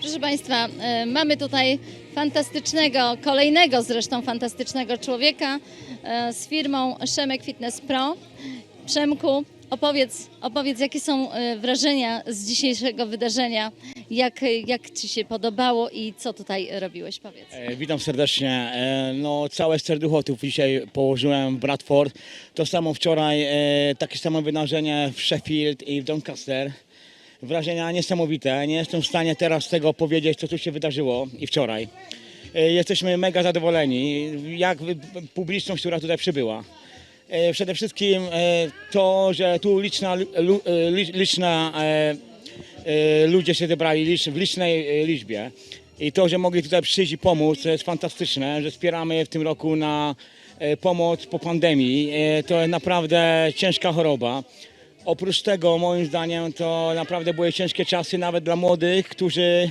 Proszę Państwa, e, mamy tutaj fantastycznego, kolejnego zresztą fantastycznego człowieka e, z firmą Szemek Fitness Pro. Przemku, opowiedz, opowiedz jakie są e, wrażenia z dzisiejszego wydarzenia, jak, jak Ci się podobało i co tutaj robiłeś, powiedz. Witam serdecznie. No, całe serducho tu dzisiaj położyłem w Bradford. To samo wczoraj, takie samo wydarzenie w Sheffield i w Doncaster. Wrażenia niesamowite. Nie jestem w stanie teraz tego powiedzieć, co tu się wydarzyło i wczoraj. E, Jesteśmy mega zadowoleni, jak publiczność, która tutaj przybyła. E, Przede wszystkim e, to, że tu liczna, liczna ludzie się zebrali w licznej liczbie. I to, że mogli tutaj przyjść i pomóc, to jest fantastyczne, że wspieramy w tym roku na pomoc po pandemii. To jest naprawdę ciężka choroba. Oprócz tego, moim zdaniem, to naprawdę były ciężkie czasy nawet dla młodych, którzy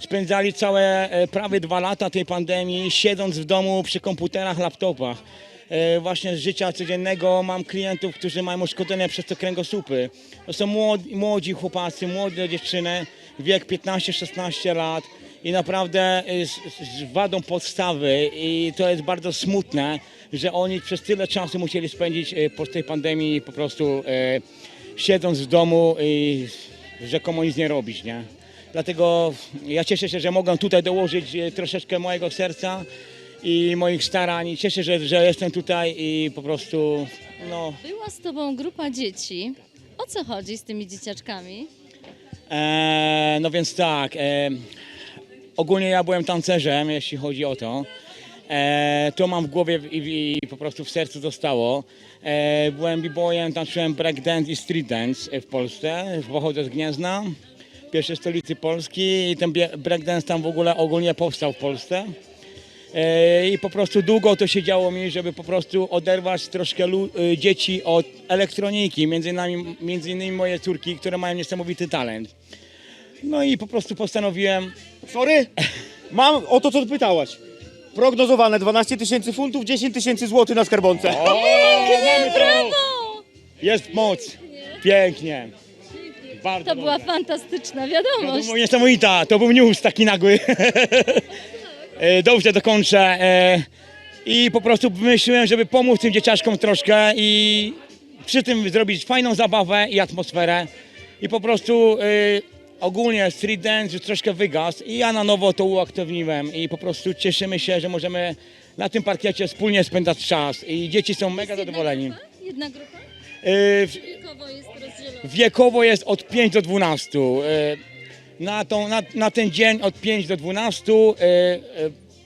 spędzali całe e, prawie dwa lata tej pandemii siedząc w domu przy komputerach, laptopach. E, Właśnie z życia codziennego mam klientów, którzy mają uszkodzone przez to kręgosłupy. To są młodzi chłopacy, młode dziewczyny, wiek 15-16 lat i naprawdę e, z, wadą podstawy i to jest bardzo smutne, że oni przez tyle czasu musieli spędzić e, po tej pandemii po prostu e, siedząc w domu i rzekomo nic nie robić, nie? Dlatego ja cieszę się, że mogę tutaj dołożyć troszeczkę mojego serca i moich starań. Cieszę się, że, że jestem tutaj i po prostu no, Była z Tobą grupa dzieci. O co chodzi z tymi dzieciaczkami? E, no więc tak, e, ogólnie ja byłem tancerzem, jeśli chodzi o to. E, to mam w głowie i, i po prostu w sercu zostało. E, byłem b-boyem, tańczyłem breakdance i street dance w Polsce. Pochodzę z Gniezna, pierwszej stolicy Polski i ten breakdance tam w ogóle ogólnie powstał w Polsce. E, I po prostu długo to się działo mi, żeby po prostu oderwać troszkę y, dzieci od elektroniki, między innymi, między innymi moje córki, które mają niesamowity talent. No i po prostu postanowiłem, Sorry? Mam o to, co pytałaś. Prognozowane 12 tysięcy funtów, 10 tysięcy złotych na skarbonce. to! Brawo! Jest moc! Pięknie! Bardzo To była fantastyczna To wiadomość. był niesamowita, to był news taki nagły. E, Dobrze dokończę. e, I po prostu myślałem, żeby pomóc tym dzieciaczkom troszkę i przy tym zrobić fajną zabawę i atmosferę. I po prostu e, ogólnie street dance już troszkę wygasł i ja na nowo to uaktywniłem i po prostu cieszymy się, że możemy na tym parkiecie wspólnie spędzać czas i dzieci są mega zadowoleni. Jedna grupa? Jedna grupa? W- Wiekowo jest rozdzielona. Wiekowo jest od 5 do 12. E, Na, tą, na, na ten dzień od 5 do 12 e, e,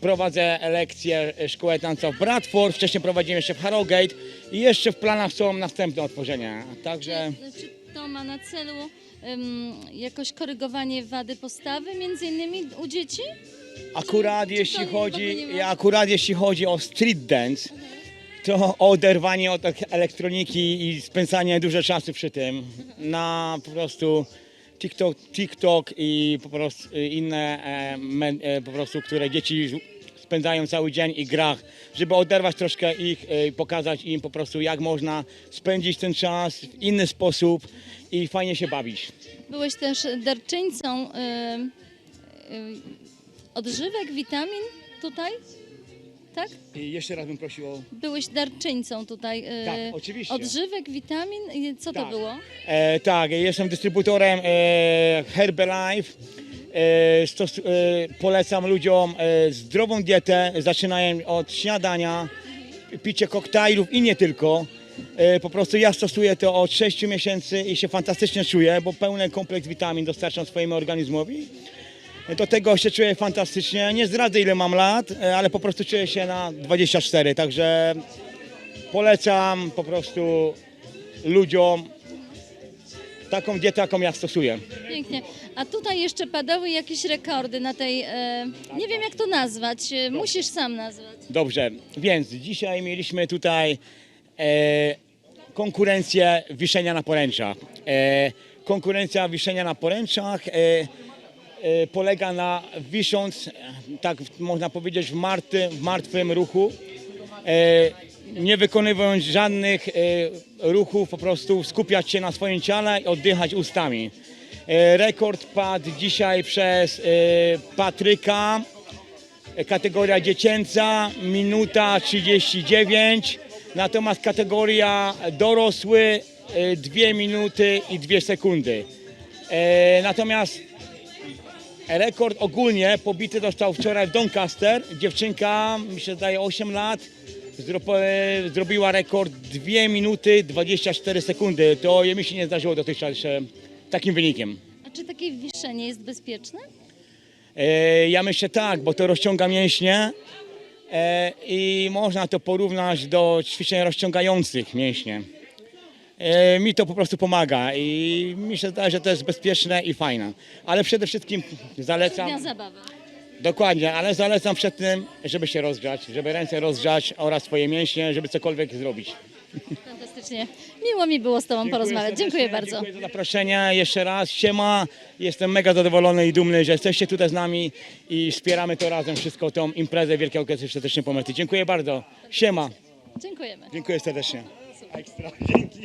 prowadzę lekcję szkoły tańca w Bradford, wcześniej prowadziłem jeszcze w Harrogate i jeszcze w planach są następne otworzenia. Także to ma na celu jakoś korygowanie wady postawy, między innymi u dzieci? akurat czy jeśli ogóle chodzi, akurat jeśli chodzi o street dance, to oderwanie od elektroniki i spędzanie dużo czasu przy tym na po prostu TikTok, TikTok i po prostu inne e, me, e, po prostu, które dzieci spędzają cały dzień i grach, żeby oderwać troszkę ich e, i pokazać im po prostu jak można spędzić ten czas w inny sposób i fajnie się bawić. Byłeś też darczyńcą em, em, odżywek, witamin tutaj? Tak? I jeszcze raz bym prosił o... Byłeś darczyńcą tutaj. e, Tak, oczywiście. Odżywek, witamin? I Co to Tak. było? E, tak, jestem dystrybutorem e, Herbalife. E, e, polecam ludziom e, zdrową dietę, zaczynając od śniadania, picie koktajlów i nie tylko. Po prostu ja stosuję to od 6 miesięcy i się fantastycznie czuję, bo pełny kompleks witamin dostarczam swojemu organizmowi. Do tego się czuję fantastycznie. Nie zdradzę ile mam lat, ale po prostu czuję się na 24, także polecam po prostu ludziom taką dietę, jaką ja stosuję. Pięknie. A tutaj jeszcze padały jakieś rekordy na tej, e, nie wiem jak to nazwać, e, musisz sam nazwać. Dobrze, więc dzisiaj mieliśmy tutaj e, konkurencję wiszenia na poręczach. E, konkurencja wiszenia na poręczach e, e, polega na wisząc, tak można powiedzieć, w, marty, w martwym ruchu, e, nie wykonywując żadnych e, ruchów, po prostu skupiać się na swoim ciele i oddychać ustami. E, Rekord padł dzisiaj przez e, Patryka. E, Kategoria dziecięca, minuta 39. Natomiast kategoria dorosły, 2 minuty i 2 sekundy. E, Natomiast rekord ogólnie pobity został wczoraj w Doncaster. Dziewczynka, mi się zdaje 8 lat, zro- e, zrobiła rekord 2 minuty 24 sekundy. To mi się nie zdarzyło dotychczas e, takim wynikiem. A czy takie wiszenie jest bezpieczne? E, Ja myślę tak, bo to rozciąga mięśnie e, i można to porównać do ćwiczeń rozciągających mięśnie. E, Mi to po prostu pomaga i mi się zdaje, że to jest bezpieczne i fajne. Ale przede wszystkim zalecam. Dnia zabawy. Dokładnie, ale zalecam przed tym, żeby się rozgrzać, żeby ręce rozgrzać oraz swoje mięśnie, żeby cokolwiek zrobić. Fantastycznie. Miło mi było z Tobą porozmawiać. serdecznie, Dziękuję bardzo. Dziękuję za zaproszenie jeszcze raz. Siema, jestem mega zadowolony i dumny, że jesteście tutaj z nami i wspieramy to razem wszystko, tą imprezę Wielkiej Orkiestry Świątecznej Pomety. Dziękuję bardzo. Siema. Dziękujemy. Dziękuję serdecznie. Ekstra, dzięki.